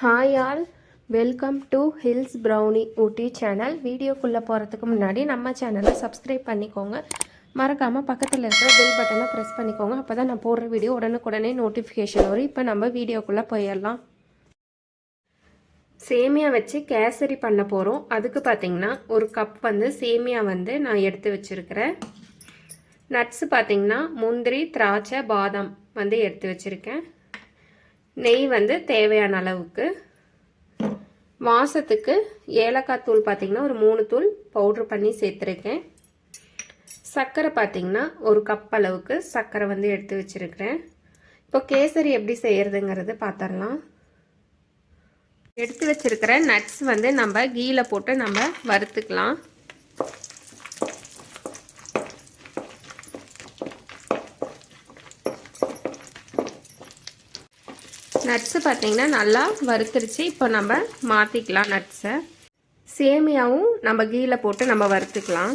Hi all welcome to hills brownie Ooty channel வீடியோக்குள்ளே போகிறதுக்கு முன்னாடி நம்ம சேனலை சப்ஸ்கிரைப் பண்ணிக்கோங்க. மறக்காமல் பக்கத்தில் இருக்கிற பெல் பட்டனை ப்ரெஸ் பண்ணிக்கோங்க. அப்போ தான் நான் போடுற வீடியோ உடனுக்குடனே நோட்டிஃபிகேஷன் வரும். இப்போ நம்ம வீடியோக்குள்ளே போயிடலாம். சேமியா வச்சு கேசரி பண்ண போகிறோம் அதுக்கு பார்த்தீங்கன்னா ஒரு கப் வந்து சேமியா வந்து நான் எடுத்து வச்சுருக்கிறேன். நட்ஸு பார்த்திங்கன்னா முந்திரி திராட்சை பாதாம் வந்து எடுத்து வச்சுருக்கேன். நெய் வந்து தேவையான அளவுக்கு. வாசத்துக்கு ஏலக்காய் தூள் பார்த்தீங்கன்னா ஒரு மூணு தூள் பவுட்ரு பண்ணி சேர்த்துருக்கேன். சர்க்கரை பார்த்தீங்கன்னா ஒரு கப் அளவுக்கு சர்க்கரை வந்து எடுத்து வச்சுருக்கிறேன். இப்போ கேசரி எப்படி செய்கிறதுங்கிறது பார்த்துடலாம் எடுத்து வச்சிருக்கிற நட்ஸ் வந்து நம்ம கீழே போட்டு நம்ம வறுத்துக்கலாம். நட்ஸு பார்த்தீங்கன்னா நல்லா வறுத்துருச்சு. இப்போ நம்ம மாற்றிக்கலாம் நட்ஸை. சேமியாவும் நம்ம கீழே போட்டு நம்ம வறுத்துக்கலாம்.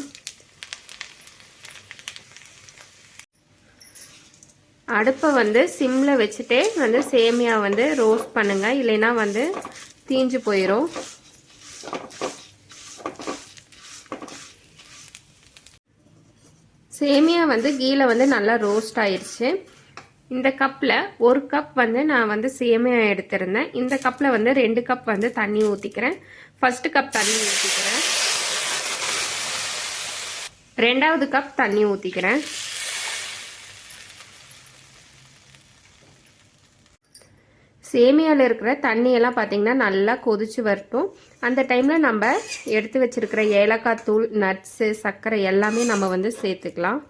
அடுப்பை வந்து சிம்மில் வச்சுட்டே வந்து சேமியா வந்து ரோஸ்ட் பண்ணுங்கள் இல்லைன்னா வந்து தீஞ்சு போயிடும் சேமியா வந்து கீழே வந்து நல்லா ரோஸ்ட் ஆயிடுச்சு இந்த கப்பில் ஒரு கப் வந்து நான் வந்து சேமியா எடுத்திருந்தேன். இந்த கப்பில் வந்து ரெண்டு கப் வந்து தண்ணி ஊற்றிக்கிறேன் ஃபஸ்ட்டு கப் தண்ணி ஊற்றிக்கிறேன் ரெண்டாவது கப் தண்ணி ஊற்றிக்கிறேன் சேமியாவில் இருக்கிற தண்ணியெல்லாம் பார்த்திங்கன்னா நல்லா கொதிச்சு வரட்டும். அந்த டைமில் நம்ம எடுத்து வச்சுருக்கிற ஏலக்காய் தூள் நட்ஸு சர்க்கரை எல்லாமே நம்ம வந்து சேர்த்துக்கலாம்.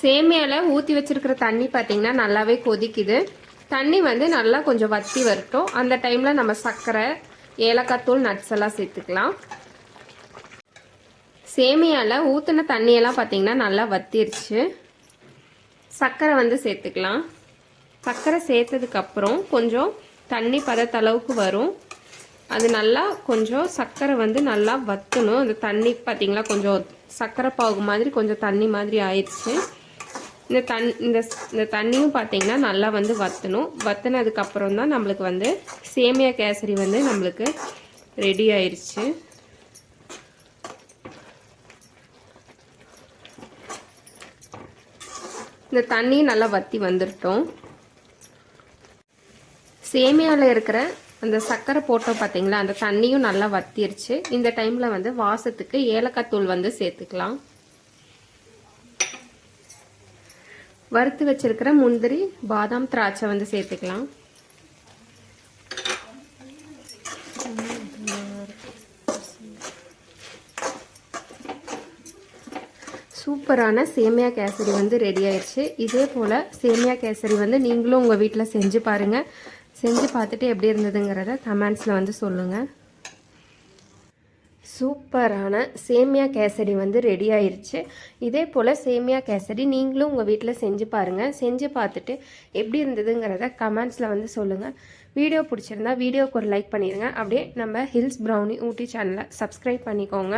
சேமியாவில் ஊற்றி வச்சுருக்கிற தண்ணி பார்த்திங்கன்னா நல்லாவே கொதிக்குது. தண்ணி வந்து நல்லா கொஞ்சம் வத்தி வரட்டும். அந்த டைமில் நம்ம சர்க்கரை ஏலக்காய் தூள் நட்ஸ் எல்லாம் சேர்த்துக்கலாம். சேமியாவில் ஊற்றின தண்ணியெல்லாம் பார்த்திங்கன்னா நல்லா வத்திருச்சு. சர்க்கரை வந்து சேர்த்துக்கலாம். சர்க்கரை சேர்த்ததுக்கப்புறம் கொஞ்சம் தண்ணி பதத்தளவுக்கு வரும். அது நல்லா கொஞ்சம் சர்க்கரை வந்து நல்லா வற்றணும் அந்த தண்ணி பார்த்திங்களா கொஞ்சம் சர்க்கரை பாகு மாதிரி கொஞ்சம் தண்ணி மாதிரி ஆயிடுச்சு இந்த தண் இந்த இந்த தண்ணியும் பார்த்திங்கன்னா நல்லா வந்து வற்றணும் வற்றினதுக்கப்புறம் தான் நம்மளுக்கு வந்து சேமியா கேசரி வந்து நம்மளுக்கு ரெடி ஆயிடுச்சு இந்த தண்ணி நல்லா வற்றி வந்துட்டோம் சேமியாவில் இருக்கிற அந்த சர்க்கரை போட்டோம் பார்த்தீங்களா அந்த தண்ணியும் நல்லா வத்திருச்சு. இந்த டைமில் வந்து வாசத்துக்கு ஏலக்காய் தூள் வந்து சேர்த்துக்கலாம். வறுத்து வச்சிருக்கிற முந்திரி பாதாம் திராட்சை வந்து சேர்த்துக்கலாம். சூப்பரான சேமியா கேசரி வந்து ரெடி ஆயிடுச்சு. இதே போல் சேமியா கேசரி வந்து நீங்களும் உங்கள் வீட்டில் செஞ்சு பாருங்கள் செஞ்சு பார்த்துட்டு எப்படி இருந்ததுங்கிறத கமெண்ட்ஸில் வந்து சொல்லுங்கள் சூப்பரான சேமியா கேசரி வந்து ரெடி ஆயிடுச்சு இதே போல் சேமியா கேசரி நீங்களும் உங்கள் வீட்டில் செஞ்சு பாருங்கள் செஞ்சு பார்த்துட்டு எப்படி இருந்ததுங்கிறத கமெண்ட்ஸில் வந்து சொல்லுங்கள் வீடியோ பிடிச்சிருந்தா வீடியோக்கு ஒரு லைக் பண்ணிடுங்க அப்படியே நம்ம ஹில்ஸ் ப்ரௌனி ஊட்டி சேனலை சப்ஸ்கிரைப் பண்ணிக்கோங்க.